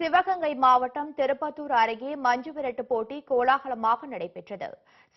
சிவகங்கை மாவட்டம் திருப்பத்தூர் அருகே மஞ்சு விரட்டு போட்டி கோலாகலமாக நடைபெற்றது.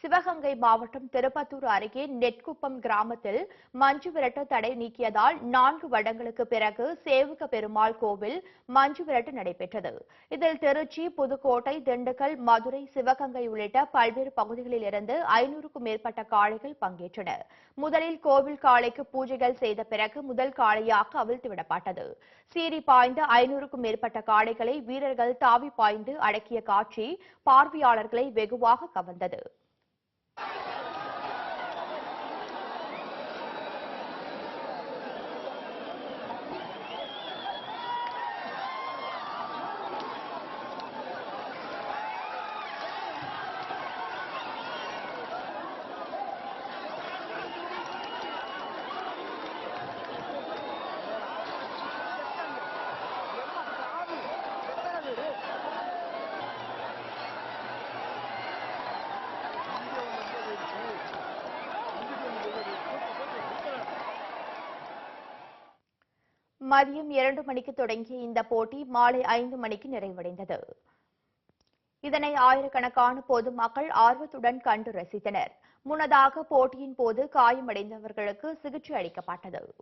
சிவகங்கை மாவட்டம் திருப்பத்தூர் அருகே நெட்குப்பம் கிராமத்தில் மஞ்சு விரட்டு தடை நீக்கியதால் நான்கு வருடங்களுக்கு பிறகு சேவுக பெருமாள் கோவில் மஞ்சு விரட்டு நடைபெற்றது. இதில் திருச்சி புதுக்கோட்டை திண்டுக்கல் மதுரை சிவகங்கை உள்ளிட்ட பல்வேறு பகுதிகளில் இருந்து ஐநூறுக்கும் மேற்பட்ட காளைகள் பங்கேற்றன முதலில் கோவில் காளைக்கு பூஜைகள் செய்த பிறகு முதல் காளையாக அவிழ்த்து விடப்பட்டது. சீறி பாய்ந்த ஐநூறுக்கும் மேற்பட்ட காளைகள் வீரர்கள் தாவி பாய்ந்து அடக்கிய காட்சி பார்வையாளர்களை வெகுவாக கவர்ந்தது. மதியம் இரண்டு மணிக்கு தொடங்கிய இந்த போட்டி மாலை ஐந்து மணிக்கு நிறைவடைந்தது. இதனை ஆயிரக்கணக்கான பொதுமக்கள் ஆர்வத்துடன் கண்டு ரசித்தனர். முன்னதாக போட்டியின் போது காயமடைந்தவர்களுக்கு சிகிச்சை அளிக்கப்பட்டது.